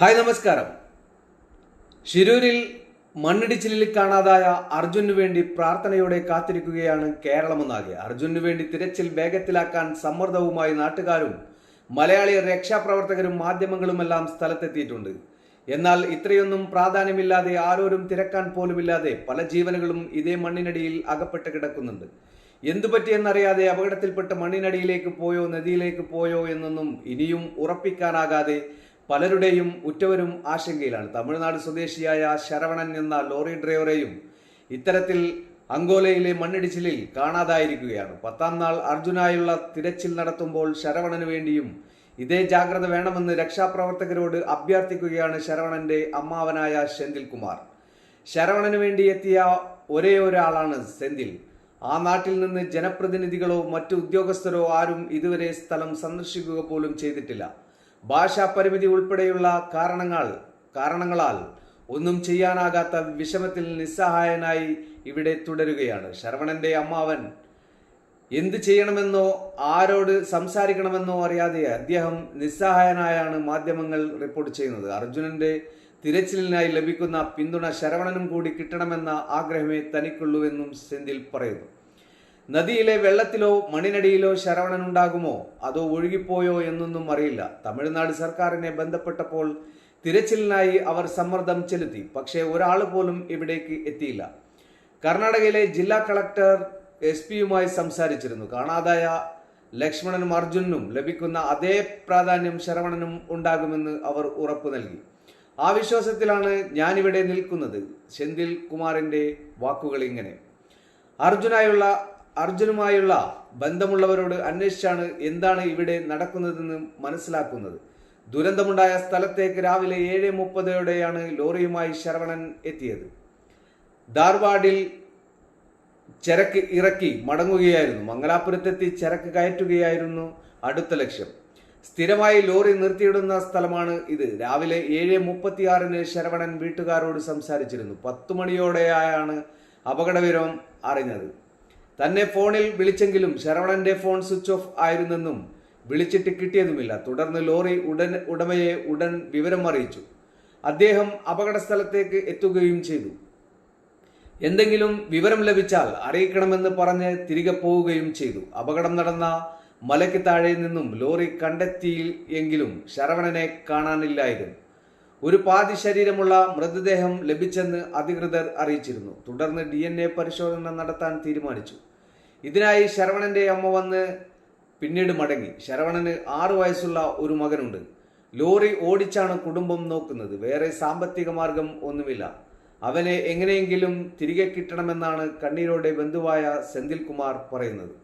Hi നമസ്കാരം. ഷിരൂരിൽ മണ്ണിടിച്ചിലിൽ കാണാതായ അർജുനു വേണ്ടി പ്രാർത്ഥനയോടെ കാത്തിരിക്കുകയാണ് കേരളമെന്നാകെ. അർജുനു വേണ്ടി തിരച്ചിൽ വേഗത്തിലാക്കാൻ സമ്മർദ്ദവുമായി നാട്ടുകാരും മലയാളി രക്ഷാപ്രവർത്തകരും മാധ്യമങ്ങളുമെല്ലാം സ്ഥലത്തെത്തിയിട്ടുണ്ട്. എന്നാൽ ഇത്രയൊന്നും പ്രാധാന്യമില്ലാതെ ആരോരും തിരക്കാൻ പോലുമില്ലാതെ പല ജീവനുകളും ഇതേ മണ്ണിനടിയിൽ അകപ്പെട്ട് കിടക്കുന്നുണ്ട്. എന്തു പറ്റിയെന്നറിയാതെ അപകടത്തിൽപ്പെട്ട് മണ്ണിനടിയിലേക്ക് പോയോ നദിയിലേക്ക് പോയോ എന്നൊന്നും ഇനിയും ഉറപ്പിക്കാനാകാതെ പലരുടെയും ഉറ്റവരും ആശങ്കയിലാണ്. തമിഴ്നാട് സ്വദേശിയായ ശരവണൻ എന്ന ലോറി ഡ്രൈവറെയും ഇത്തരത്തിൽ അങ്കോലയിലെ മണ്ണിടിച്ചിലിൽ കാണാതായിരിക്കുകയാണ്. പത്താം നാൾ അർജുനായുള്ള തിരച്ചിൽ നടത്തുമ്പോൾ ശരവണന് വേണ്ടിയും ഇതേ ജാഗ്രത വേണമെന്ന് രക്ഷാപ്രവർത്തകരോട് അഭ്യർത്ഥിക്കുകയാണ് ശരവണന്റെ അമ്മാവനായ സെന്തിൽ കുമാർ ശരവണന് വേണ്ടി എത്തിയ ഒരേ ഒരാളാണ് സെന്തിൽ. ആ നാട്ടിൽ നിന്ന് ജനപ്രതിനിധികളോ മറ്റു ഉദ്യോഗസ്ഥരോ ആരും ഇതുവരെ സ്ഥലം സന്ദർശിക്കുക പോലും ചെയ്തിട്ടില്ല. ഭാഷാ പരിമിതി ഉൾപ്പെടെയുള്ള കാരണങ്ങൾ കാരണങ്ങളാൽ ഒന്നും ചെയ്യാനാകാത്ത വിഷമത്തിൽ നിസ്സഹായനായി ഇവിടെ തുടരുകയാണ്. ശരവണന്റെ അമ്മാവൻ എന്ത് ചെയ്യണമെന്നോ ആരോട് സംസാരിക്കണമെന്നോ അറിയാതെ അദ്ദേഹം നിസ്സഹായനായാണ് മാധ്യമങ്ങൾ റിപ്പോർട്ട് ചെയ്യുന്നത്. അർജുനന്റെ തിരച്ചിലിനായി ലഭിക്കുന്ന പിന്തുണ ശരവണനും കൂടി കിട്ടണമെന്ന ആഗ്രഹമേ തനിക്കുള്ളൂവെന്നും സെന്തിൽ പറയുന്നു. നദിയിലെ വെള്ളത്തിലോ മണ്ണിനടിയിലോ ശരവണനുണ്ടാകുമോ? അതോ ഒഴുകിപ്പോയോ എന്നൊന്നും അറിയില്ല. തമിഴ്നാട് സർക്കാരിനെ ബന്ധപ്പെട്ടപ്പോൾ തിരച്ചിലിനായി അവർ സമ്മർദ്ദം ചെലുത്തി. പക്ഷേ ഒരാൾ പോലും ഇവിടേക്ക് എത്തിയില്ല. കർണാടകയിലെ ജില്ലാ കളക്ടർ എസ് പിയുമായി സംസാരിച്ചിരുന്നു. കാണാതായ ലക്ഷ്മണനും അർജുനും ലഭിക്കുന്ന അതേ പ്രാധാന്യം ശരവണനും ഉണ്ടാകുമെന്ന് അവർ ഉറപ്പു നൽകി. ആ വിശ്വാസത്തിലാണ് ഞാനിവിടെ നിൽക്കുന്നത്. സെന്തിൽ കുമാറിന്റെ വാക്കുകൾ ഇങ്ങനെ അർജുനായുള്ള അർജുനുമായുള്ള ബന്ധമുള്ളവരോട് അന്വേഷിച്ചാണ് എന്താണ് ഇവിടെ നടക്കുന്നതെന്ന് മനസ്സിലാക്കുന്നത്. ദുരന്തമുണ്ടായ സ്ഥലത്തേക്ക് രാവിലെ ഏഴ് മുപ്പതോടെയാണ് ലോറിയുമായി ശരവണൻ എത്തിയത്. ധാർവാഡിൽ ചരക്ക് ഇറക്കി മടങ്ങുകയായിരുന്നു. മംഗലാപുരത്തെത്തി ചരക്ക് കയറ്റുകയായിരുന്നു അടുത്ത ലക്ഷ്യം. സ്ഥിരമായി ലോറി നിർത്തിയിടുന്ന സ്ഥലമാണ് ഇത്. രാവിലെ ഏഴ് മുപ്പത്തിയാറിന് ശരവണൻ വീട്ടുകാരോട് സംസാരിച്ചിരുന്നു. പത്തു മണിയോടെയാണ് അപകടവിവരം അറിഞ്ഞത്. തന്നെ ഫോണിൽ വിളിച്ചെങ്കിലും ശരവണന്റെ ഫോൺ സ്വിച്ച് ഓഫ് ആയിരുന്നെന്നും വിളിച്ചിട്ട് കിട്ടിയതുമില്ല. തുടർന്ന് ലോറി ഉടൻ ഉടമയെ ഉടൻ വിവരം അറിയിച്ചു. അദ്ദേഹം അപകട സ്ഥലത്തേക്ക് എത്തുകയും ചെയ്തു. എന്തെങ്കിലും വിവരം ലഭിച്ചാൽ അറിയിക്കണമെന്ന് പറഞ്ഞ് തിരികെ പോവുകയും ചെയ്തു. അപകടം നടന്ന മലയ്ക്ക് താഴെ നിന്നും ലോറി കണ്ടെത്തിയിൽ എങ്കിലും ശരവണനെ കാണാനില്ലായിരുന്നു. ഒരു പാതി ശരീരമുള്ള മൃതദേഹം ലഭിച്ചെന്ന് അധികൃതർ അറിയിച്ചിരുന്നു. തുടർന്ന് ഡി എൻ എ പരിശോധന നടത്താൻ തീരുമാനിച്ചു. ഇതിനായി ശരവണന്റെ അമ്മ വന്ന് പിന്നീട് മടങ്ങി. ശരവണന് ആറു വയസ്സുള്ള ഒരു മകനുണ്ട്. ലോറി ഓടിച്ചാണ് കുടുംബം നോക്കുന്നത്. വേറെ സാമ്പത്തിക മാർഗം ഒന്നുമില്ല. അവനെ എങ്ങനെയെങ്കിലും തിരികെ കിട്ടണമെന്നാണ് കണ്ണീരോടെ ബന്ധുവായ സെന്തിൽ കുമാർ പറയുന്നത്.